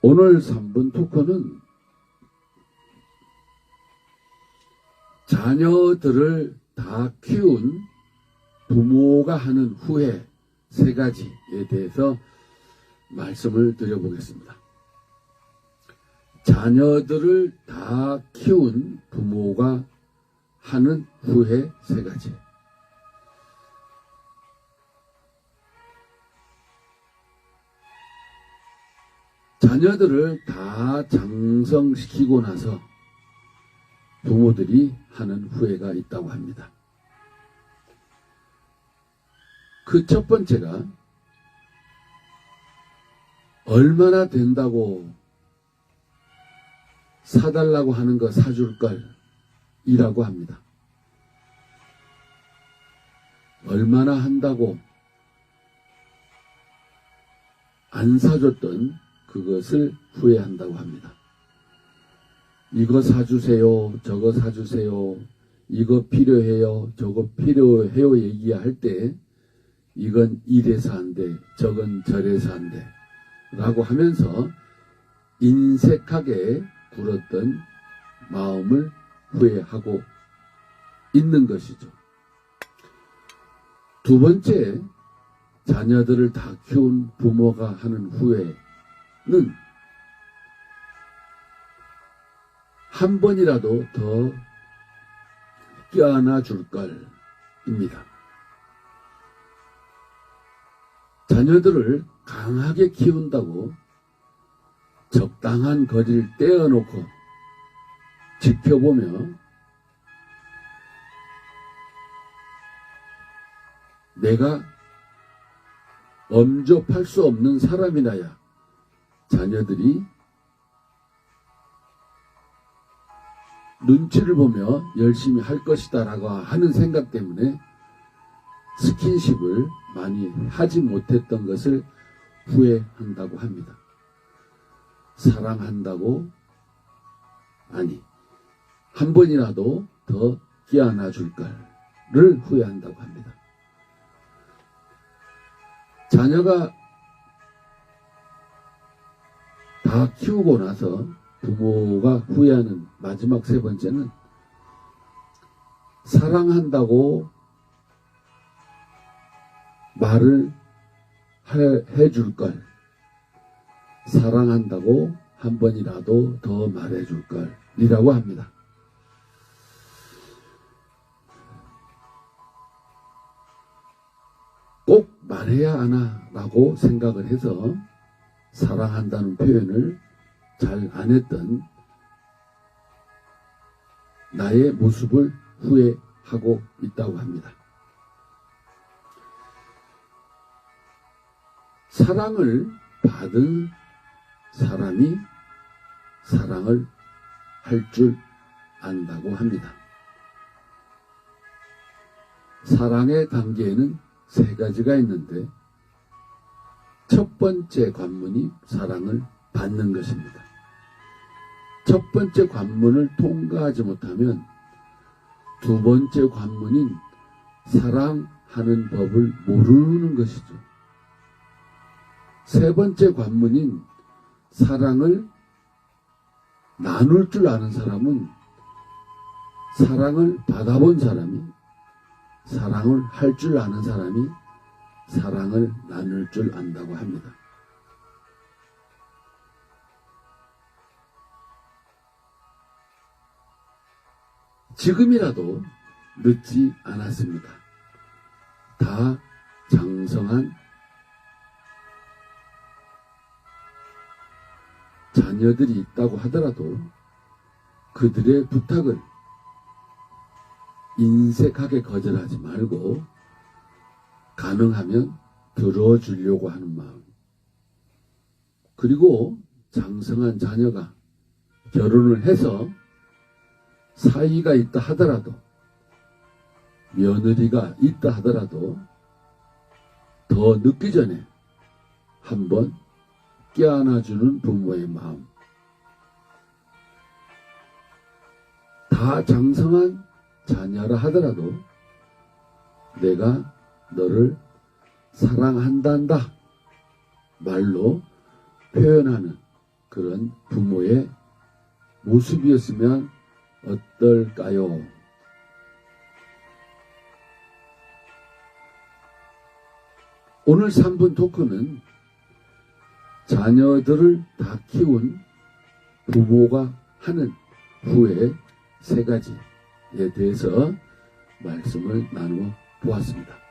오늘 3분 토크는 자녀들을 다 키운 부모가 하는 후회 세 가지에 대해서 말씀을 드려보겠습니다. 자녀들을 다 키운 부모가 하는 후회 세 가지. 자녀들을 다 장성시키고 나서 부모들이 하는 후회가 있다고 합니다. 그 첫 번째가 얼마나 된다고 사달라고 하는 거 사줄 걸 이라고 합니다. 얼마나 한다고 안 사줬던 그것을 후회한다고 합니다. 이거 사주세요. 저거 사주세요. 이거 필요해요. 저거 필요해요. 얘기할 때 이건 이래서 안 돼. 저건 저래서 안 돼. 라고 하면서 인색하게 굴었던 마음을 후회하고 있는 것이죠. 두 번째, 자녀들을 다 키운 부모가 하는 후회 는 한 번이라도 더 껴안아 줄 걸입니다. 자녀들을 강하게 키운다고 적당한 거리를 떼어놓고 지켜보며 내가 엄접할 수 없는 사람이나야 자녀들이 눈치를 보며 열심히 할 것이다 라고 하는 생각 때문에 스킨십을 많이 하지 못했던 것을 후회한다고 합니다. 사랑한다고 아니 한 번이라도 더 끼안아 줄 걸을 후회한다고 합니다. 자녀가 다 키우고 나서 부모가 후회하는 마지막 세 번째는 사랑한다고 말을 해줄 걸. 사랑한다고 한 번이라도 더 말해줄 걸. 이라고 합니다. 꼭 말해야 하나 라고 생각을 해서 사랑한다는 표현을 잘 안 했던 나의 모습을 후회하고 있다고 합니다. 사랑을 받은 사람이 사랑을 할 줄 안다고 합니다. 사랑의 단계에는 세 가지가 있는데 첫 번째 관문이 사랑을 받는 것입니다. 첫 번째 관문을 통과하지 못하면 두 번째 관문인 사랑하는 법을 모르는 것이죠. 세 번째 관문인 사랑을 나눌 줄 아는 사람은 사랑을 받아본 사람이 사랑을 할 줄 아는 사람이 사랑을 나눌 줄 안다고 합니다. 지금이라도 늦지 않았습니다. 다 장성한 자녀들이 있다고 하더라도 그들의 부탁을 인색하게 거절하지 말고 가능하면 들어주려고 하는 마음. 그리고 장성한 자녀가 결혼을 해서 사이가 있다 하더라도 며느리가 있다 하더라도 더 늦기 전에 한번 껴안아주는 부모의 마음. 다 장성한 자녀라 하더라도 내가 너를 사랑한단다 말로 표현하는 그 그런 부모의 모습이었으면 어떨까요? 오늘 3분 토크는 자녀들을 다 키운 부모가 하는 후에 세 가지에 대해서 말씀을 나누어 보았습니다.